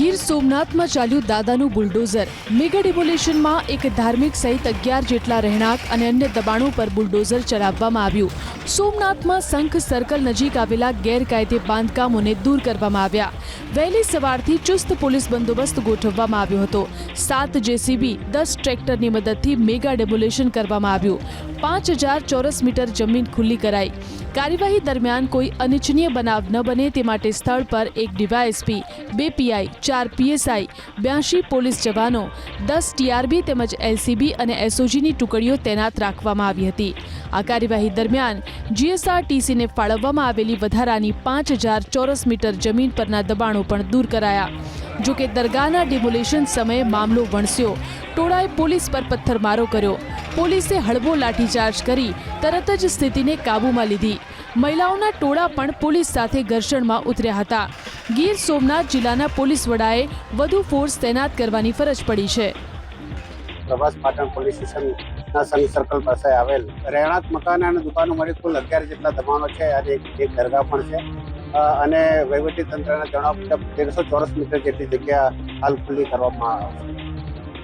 ગીર સોમનાથમાં ચાલ્યું દાદાનું બુલડોઝર. મેગા ડિમોલેશનમાં એક ધાર્મિક સહિત અગિયાર જેટલા રહેણાંક અને અન્ય દબાણો પર બુલડોઝર ચલાવવામાં આવ્યું. સોમનાથમાં શંખ સર્કલ નજીક આવેલા ગેરકાયદે બાંધકામોને દૂર કરવામાં આવ્યા. વહેલી સવારથી ચુસ્ત પોલીસ બંદોબસ્ત ગોઠવવામાં આવ્યો હતો. સાત જેસીબી, દસ ટ્રેક્ટરની મદદથી મેગા ડેમોલેશન કરવામાં આવ્યું. પાંચ હજાર ચોરસ મીટર જમીન ખુલ્લી કરાઈ. કાર્યવાહી દરમિયાન કોઈ અનિચ્છનીય બનાવ ન બને તે માટે સ્થળ પર એક ડીવાયએસપી, બે પીઆઈ ચાર પીએસઆઈ બ્યાસી પોલીસ જવાનો, દસ ટીઆરબી તેમજ એલસીબી અને એસઓજીની ટુકડીઓ તૈનાત રાખવામાં આવી હતી. આ કાર્યવાહી દરમિયાન જીએસઆરટીસીને ફાળવવામાં આવેલી વધારાની પાંચ હજાર ચોરસ મીટર જમીન પરના દબાણો પણ દૂર કરાયા. જોકે દરગાહના ડિમોલેશન સમયે મામલો વણસ્યો. ટોળાએ પોલીસ પર પથ્થરમારો કર્યો. પોલીસે હળવો લાઠીચાર્જ કરી તરત જ સ્થિતિને કાબૂમાં લીધી. મહિલાઓના ટોળા પણ પોલીસ સાથે ઘર્ષણમાં ઉતર્યા હતા. ગીર સોમનાથ જિલ્લાના પોલીસ વડાએ વધુ ફોર્સ તૈનાત કરવાની ફરજ પડી છે. પ્રભાસ પાટણ પોલીસ સ્ટેશનના સંઘ સર્કલ પાસે આવેલ રહેણાંક મકાન અને દુકાનો મળી કુલ અગિયાર જેટલા દબાણો છે અને એક દરગાહ પણ છે. અને વહીવટી તંત્રના જણાવ મુજબ તેરસો ચોરસ મીટર જેટલી જગ્યા હાલ ખુલ્લી કરવામાં આવશે